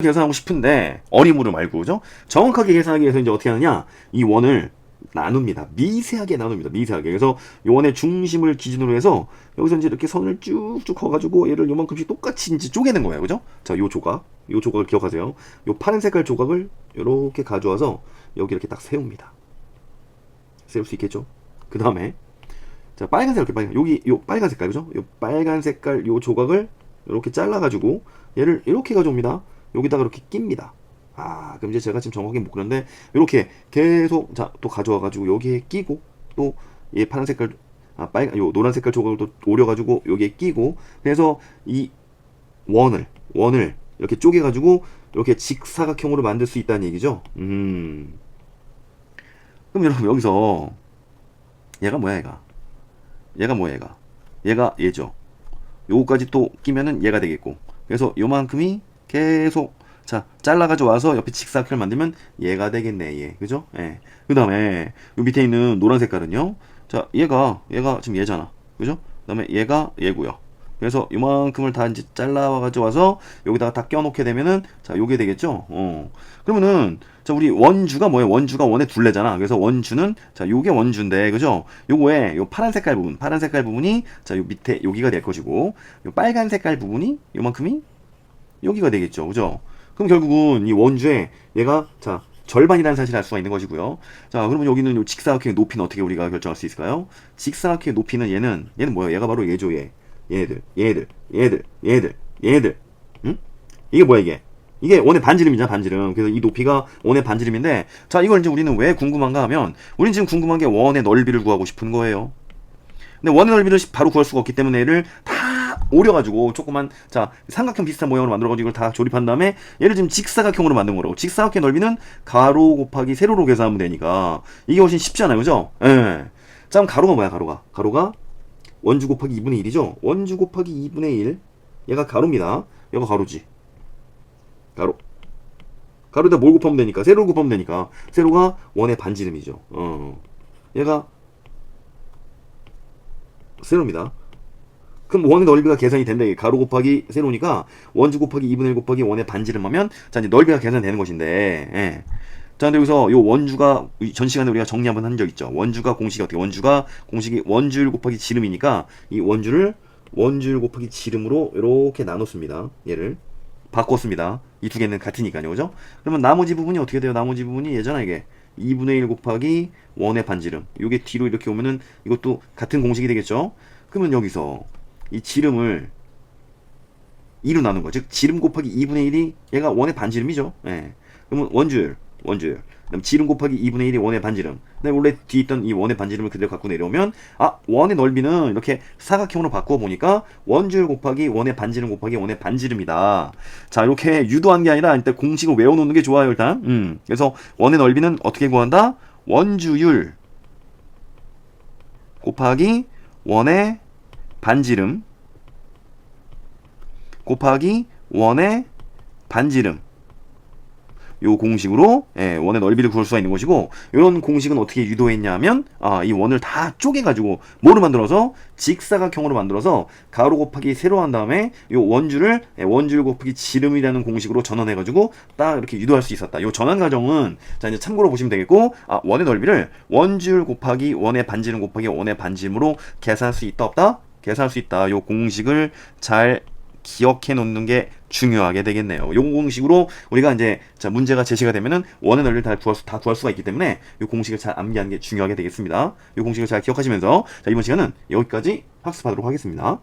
계산하고 싶은데 어리무를 말고 그죠? 정확하게 계산하기 위해서 이제 어떻게 하느냐? 이 원을 나눕니다. 미세하게 나눕니다. 미세하게. 그래서 이 원의 중심을 기준으로 해서 여기서 이제 이렇게 선을 쭉쭉 커가지고 얘를 요만큼씩 똑같이 이제 쪼개는 거예요. 그죠? 자, 요 조각. 요 조각을 기억하세요. 요 파란 색깔 조각을 이렇게 가져와서 여기 이렇게 딱 세웁니다. 세울 수 있겠죠? 그 다음에 자 빨간 색깔 빨간 여기 요 빨간 색깔 그죠? 요 빨간 색깔 요 조각을 이렇게 잘라가지고 얘를 이렇게 가져옵니다. 여기다가 이렇게 낍니다. 아 그럼 이제 제가 지금 정확히 못 그렸는데 이렇게 계속 자 또 가져와 가지고 여기에 끼고 또얘 파란 색깔 아 빨간 요 노란 색깔 조각을 또 오려 가지고 여기에 끼고 그래서 이 원을 원을 이렇게 쪼개 가지고 이렇게 직사각형으로 만들 수 있다는 얘기죠. 음. 그럼 여러분 여기서 얘가 뭐야 얘가? 얘가 뭐야 얘가? 얘가 얘죠. 요거까지 또 끼면은 얘가 되겠고. 그래서 요만큼이 계속 자 잘라가지고 와서 옆에 직사각형을 만들면 얘가 되겠네 얘 그죠? 예. 그 다음에 요 밑에 있는 노란 색깔은요. 자 얘가 얘가 지금 얘잖아 그죠? 그 다음에 얘가 얘고요. 그래서 요만큼을 다 이제 잘라가지고 와서 여기다가 다 껴놓게 되면은 자 요게 되겠죠. 어. 그러면은 자 우리 원주가 뭐예요? 원주가 원의 둘레잖아. 그래서 원주는 자 요게 원주인데 그죠? 요거에 요 파란 색깔 부분, 파란 색깔 부분이 자 요 밑에 여기가 될 것이고 요 빨간 색깔 부분이 요만큼이 여기가 되겠죠. 그죠? 그럼 결국은 이 원주에 얘가 자 절반이라는 사실을 알 수가 있는 것이고요. 자, 그러면 여기는 요 직사각형의 높이는 어떻게 우리가 결정할 수 있을까요? 직사각형의 높이는 얘는 얘는 뭐예요? 얘가 바로 얘죠, 얘. 얘들, 얘들, 얘들, 얘들, 얘들. 응? 이게 뭐야 이게? 이게 원의 반지름이잖아, 반지름. 그래서 이 높이가 원의 반지름인데, 자, 이걸 이제 우리는 왜 궁금한가 하면, 우리는 지금 궁금한 게 원의 넓이를 구하고 싶은 거예요. 근데 원의 넓이를 바로 구할 수가 없기 때문에 얘를 다 오려가지고 조그만 자 삼각형 비슷한 모양으로 만들어가지고 이걸 다 조립한 다음에 얘를 지금 직사각형으로 만든 거라고. 직사각형 넓이는 가로 곱하기 세로로 계산하면 되니까 이게 훨씬 쉽잖아요. 그죠? 예. 자 그럼 가로가 뭐야 가로가? 가로가 원주 곱하기 2분의 1이죠? 원주 곱하기 2분의 1 얘가 가로입니다. 얘가 가로지. 가로. 가로에다 뭘 곱하면 되니까? 세로를 곱하면 되니까. 세로가 원의 반지름이죠. 어. 얘가 세로입니다. 그럼 원의 넓이가 계산이 된다. 가로 곱하기 세로니까 원주 곱하기 2분의 1 곱하기 원의 반지름 하면 자 이제 넓이가 계산되는 것인데. 예. 자, 근데 여기서 요 원주가 전 시간에 우리가 정리 한번 한 적 있죠. 원주가 공식이 어떻게? 원주가 공식이 원주율 곱하기 지름이니까 이 원주를 원주율 곱하기 지름으로 이렇게 나눴습니다. 얘를 바꿨습니다. 이 두 개는 같으니까요, 그죠? 그러면 나머지 부분이 어떻게 돼요? 나머지 부분이 예잖아 이게 2분의 1 곱하기 원의 반지름. 요게 뒤로 이렇게 오면은 이것도 같은 공식이 되겠죠? 그러면 여기서 이 지름을 2로 나눈 거. 즉 지름 곱하기 2분의 1이 얘가 원의 반지름이죠. 예. 그러면 원주율, 원주율. 그다음 지름 곱하기 2분의 1이 원의 반지름. 근데 원래 뒤에 있던 이 원의 반지름을 그대로 갖고 내려오면 아 원의 넓이는 이렇게 사각형으로 바꾸어 보니까 원주율 곱하기 원의 반지름 곱하기 원의 반지름이다. 자 이렇게 유도한 게 아니라 일단 공식을 외워놓는 게 좋아요 일단. 음. 그래서 원의 넓이는 어떻게 구한다? 원주율 곱하기 원의 반지름 곱하기 원의 반지름 요 공식으로 예, 원의 넓이를 구할 수가 있는 것이고 이런 공식은 어떻게 유도했냐면 아, 이 원을 다 쪼개 가지고 뭐로 만들어서 직사각형으로 만들어서 가로 곱하기 세로 한 다음에 요 원주를 예, 원줄 곱하기 지름이라는 공식으로 전환해 가지고 딱 이렇게 유도할 수 있었다. 요 전환 과정은 자 이제 참고로 보시면 되겠고 아, 원의 넓이를 원줄 곱하기 원의 반지름 곱하기 원의 반지름으로 계산할 수 있다 없다? 계산할 수 있다. 요 공식을 잘 기억해 놓는 게 중요하게 되겠네요. 요 공식으로 우리가 이제 자 문제가 제시가 되면은 원의 넓이를 다 구할 수, 다 구할 수가 있기 때문에 요 공식을 잘 암기하는 게 중요하게 되겠습니다. 요 공식을 잘 기억하시면서 자 이번 시간은 여기까지 학습하도록 하겠습니다.